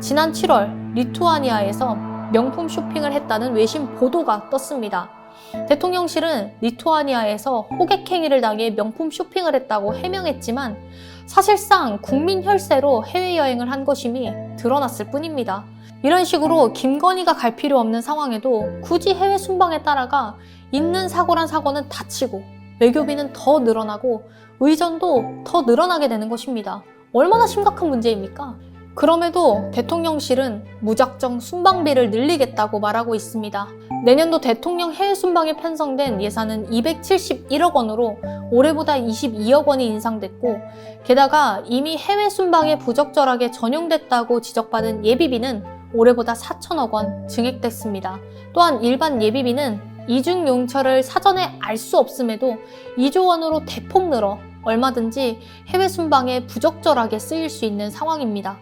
지난 7월 리투아니아에서 명품 쇼핑을 했다는 외신 보도가 떴습니다. 대통령실은 리투아니아에서 호객행위를 당해 명품 쇼핑을 했다고 해명했지만 사실상 국민 혈세로 해외여행을 한 것임이 드러났을 뿐입니다. 이런 식으로 김건희가 갈 필요 없는 상황에도 굳이 해외 순방에 따라가 있는 사고란 사고는 다치고 외교비는 더 늘어나고 의전도 더 늘어나게 되는 것입니다. 얼마나 심각한 문제입니까? 그럼에도 대통령실은 무작정 순방비를 늘리겠다고 말하고 있습니다. 내년도 대통령 해외 순방에 편성된 예산은 271억 원으로 올해보다 22억 원이 인상됐고 게다가 이미 해외 순방에 부적절하게 전용됐다고 지적받은 예비비는 올해보다 4천억 원 증액됐습니다. 또한 일반 예비비는 이중 용처를 사전에 알 수 없음에도 2조 원으로 대폭 늘어 얼마든지 해외 순방에 부적절하게 쓰일 수 있는 상황입니다.